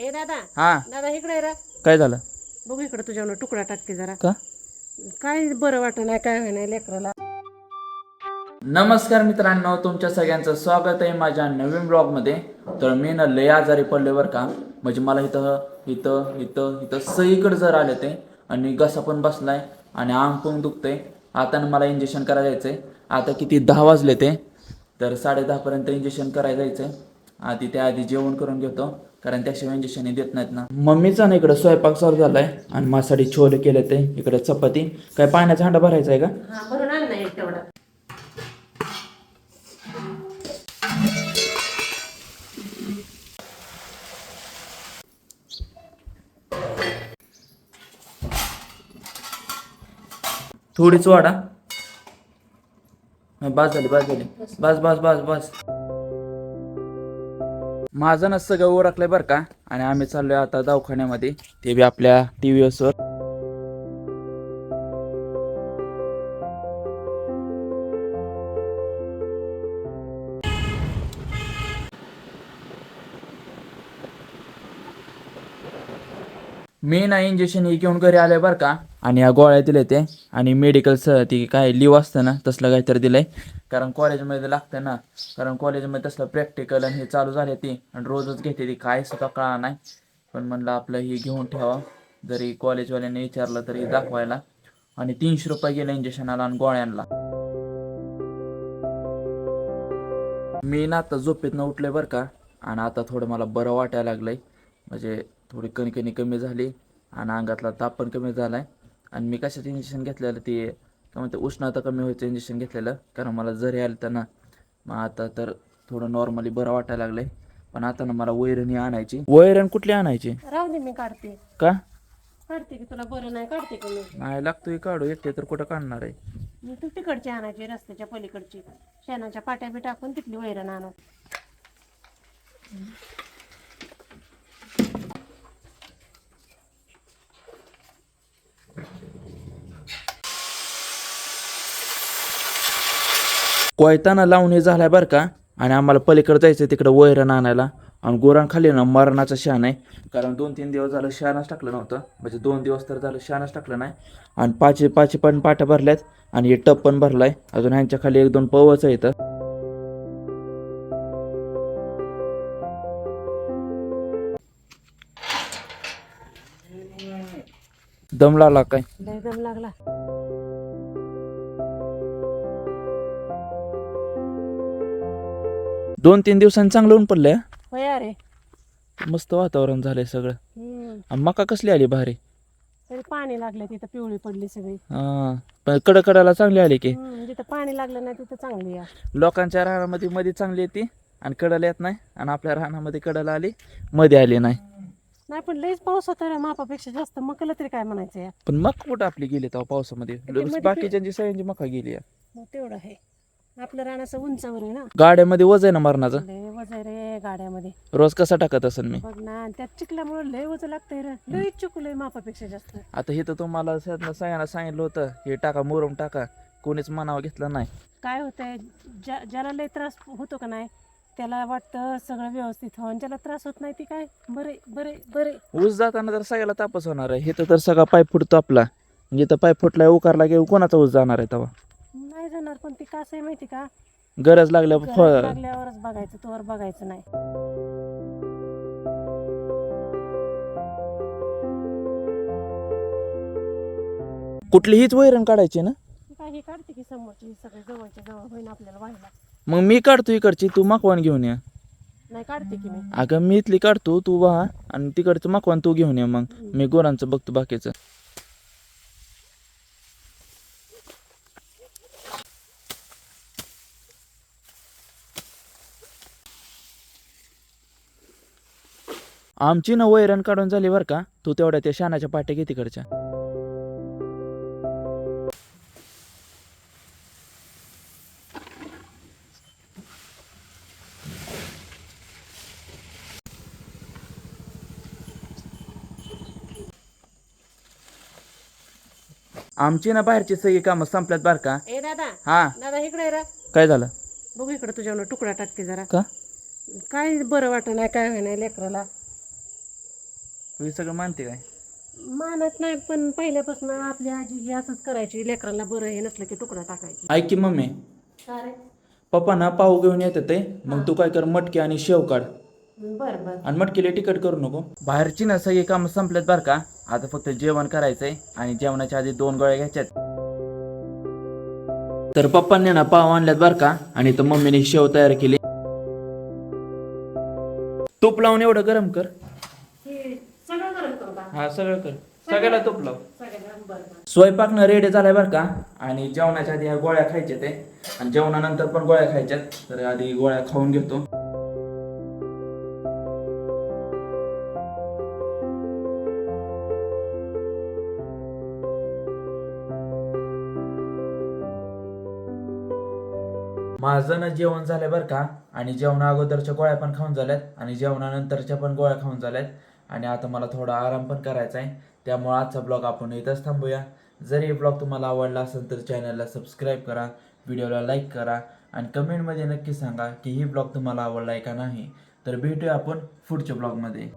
ए दादा. हा. दादा इकडे ये रा. काय झालं? बघू इकडे तुझ्यावर तुकडा टाकते जरा. का? काय बरं वाटत नाही काय होईना लेकराला. नमस्कार मित्रांनो तुमच्या सगळ्यांचं स्वागत आहे माझ्या नवीन ब्लॉगमध्ये. तर मी ना लय आजारी पडले बरं का. म्हणजे मला इथं इथं इथं इथं सगळीकडे जर आले ते आणि घसा पण बसलाय आणि अंग पण दुखतंय. आता ना मला इंजेक्शन करायला जायचंय. आता किती दहा वाजले ते तर साडे दहापर्यंत इंजेक्शन करायला जायचंय. आधी त्याआधी जेवण करून घेतो. कारण त्याशिवाय इंजेक्शन देत नाहीत ना. मम्मीचा ना इकडं स्वयंपाक चालू झालाय आणि माझ्यासाठी छोले केले ते इकडे चपाती. काय पाण्याचा हांडा भरायचा आहे का? हा थोडीच हा, बस झाली बस झाली. बस बस बस बस. माझं नसतं गहू ओळखलंय बरं का. आणि आम्ही चाललोय आता दवाखान्यामध्ये. ते बी आपल्या टी व्ही मेन मी ना इंजेक्शन हे घेऊन घरी आलोय बरं का. आणि या गोळ्या दिले ते. आणि मेडिकलचं ती काय लिव असतं ना तसलं काहीतरी दिलंय. कारण कॉलेजमध्ये लागतं ना. कारण कॉलेजमध्ये तसलं प्रॅक्टिकल आणि हे चालू झाले ती. आणि रोजच घेते ती. काय सुद्धा कळा नाही. पण म्हणलं आपलं हे घेऊन ठेवा. जरी कॉलेजवाल्यांनी विचारलं तरी दाखवायला. आणि तीनशे रुपये गेले इंजेक्शनाला आणि गोळ्यांना. मी ना आता झोपेतनं उठले बरं का. आणि आता थोडं मला बरं वाटायला लागलंय. म्हणजे थोडी कणकणी कमी झाली आणि अंगातला ताप पण कमी झाला आहे आणि मी कशाचं इंजेक्शन घेतलेलं ते काय म्हणते उष्णता कमी व्हायचं इंजेक्शन घेतलेलं. कारण मला जरी आलं तर ना मग आता तर थोडं नॉर्मली बरं वाटायला लागलंय. पण आता ना मला वैरणी आणायची. वैरण कुठली आणायची? राहू दे मी काढते. का? काढते की तुला बरं नाही काढते की मी? नाही लागतोय काढू. एकटे तर कुठं काढणार आहे? तू तिकडची आणायची रस्त्याच्या पलीकडची. शेणाच्या पाट्या बी टाकून तिथली वैरण आणत कोयताना लावून हे झालाय बरं का? आणि आम्हाला पलीकडे जायचं तिकडं वैरण आणायला. आणि गोरान खाली ना मरणाचं शान आहे. कारण दोन तीन दिवस झालं शानच टाकलं नव्हतं. म्हणजे दोन दिवस तर झालं शानच टाकलं नाही. आणि पाचशे पाचशे पण पाट्या भरल्यात. आणि हे टप पण भरलाय. अजून ह्यांच्या खाली एक दोन पवच आहेत. दम लागला काय? दम लागला. दोन तीन दिवसांनी चांगलं ऊन पडलंय हं? होय अरे. मस्त वातावरण झालंय सगळं. हम्म. आणि मका कसली आली भारी? तरी पाणी लागलं तिथं पिवळी पडली सगळी. हा पण कडकडाला चांगली आली की? हम्म, जिथं पाणी लागलं नाही तिथं चांगली आहे. लोकांच्या रानामध्ये मध्ये चांगली येते आणि कडला येत नाही आणि आपल्या रानामध्ये कडला आली मध्ये आली नाही. नाही पण लईच पाऊस होता रे मापापेक्षा जास्त मकला तरी काय म्हणायचं या पण मग कुठं आपली गेली तेव्हा पावसामध्ये? मध्ये बाकीच्यांची सगळ्यांची मका गेली. मग तेवढं आहे. आपलं रानाचं उंचावर आहे ना. गाड्यामध्ये वज आहे ना मरणाचं? लय वज आहे रे गाड्यामध्ये. रोज कसा टाकत असेल मी? बघ ना आणि त्यात चिखल्यामुळे लय वज लागतंय रे. लय चिकलंय मापापेक्षा जास्त. आता हे तर तुम्हाला सगळ्यांना सगळ्यांना सांगितलं होतं हे टाका मुरम टाका. कोणीच मनावं घेतलं नाही. काय होतंय ज्या ज्याला लय त्रास होतो का नाही त्याला वाटतं सगळं व्यवस्थित हो आणि ज्याला त्रास होत नाही ती काय? बरे बरे बरे. ऊस जाताना तर सगळ्याला तापच होणार आहे. हे तर सगळा पाय फुटतो आपला. म्हणजे तर पाय फुटलाय उकारला की कोणाचा ऊस जाणार आहे तेव्हा जाणार पण ती कसं आहे माहिती का? गरज लागल्या गरज फळ लागल्यावरच बघायचं तोवर बघायचं नाही. कुठलीहीच वैरण काढायची ना? ती काय ही काढते की समोरची सगळे जवळच्या जवळ होईन आपल्याला व्हायला. मग मी काढतो इकडची तू माकवान घेऊन ये. नाही काढते की मी. अगं मी इथली काढतो तू वाहा आणि तिकडचं माकवान तू घेऊन ये मग. मी गोरांचं बघतो बाकीचं. आमची ना वैरण काढून झाली बरं का? तू तेवढ्या त्या शानाच्या पाट्या घे तिकडच्या. आमची ना बाहेरची सगळी कामं संपल्यात बरं का? ए दादा. हा. दादा इकडे ये रा. काय झालं? बघू इकडे तुझ्यावर तुकडा टाकते जरा. का? काय बरं वाटत नाही काय होईना लेकराला. हे सगळं मानते काय? मानत नाही पण पहिल्यापासून आपली आजी ही असंच करायची लेकरांना बरं हे नसलं की तुकडा टाकायची. ऐक की मम्मी. अरे पप्पा ना पाव घेऊन येतात ते. मग तू काय कर मटकी आणि शेव काढ. बर बर. आणि मटकीला तिकट करू नको. बाहेरची ना सगळी कामं संपलेत बरं का? आता फक्त जेवण करायचंय आणि जेवणाच्या आधी दोन गोळ्या घ्यायच्यात. तर पप्पांनी ना पाव आणल्यात बरं का? आणि तर मम्मीने शेव तयार केली. तूप लावून एवढं गरम कर हे सगळं गरम करू का हा सगळं कर. सगळ्याला तूप लाव. स्वयंपाक न रेडी झालाय बरं का? आणि जेवणाच्या आधी ह्या गोळ्या खायच्या ते आणि जेवणानंतर पण गोळ्या खायच्यात. तर आधी गोळ्या खाऊन घेतो. माझं ना जेवण झालंय बरं का? आणि जेवणा अगोदरच्या गोळ्या पण खाऊन झाल्यात. आणि जेवणानंतरच्या पण गोळ्या खाऊन झाल्यात. आणि आता मला थोडा आराम पण करायचा आहे. त्यामुळे आजचा ब्लॉग आपण इथंच थांबूया. जर हे ब्लॉग तुम्हाला आवडला असेल तर चॅनलला सबस्क्राईब करा व्हिडिओला लाईक करा आणि कमेंटमध्ये नक्की सांगा की ही ब्लॉग तुम्हाला आवडला आहे का नाही. तर भेटूया आपण पुढच्या ब्लॉगमध्ये.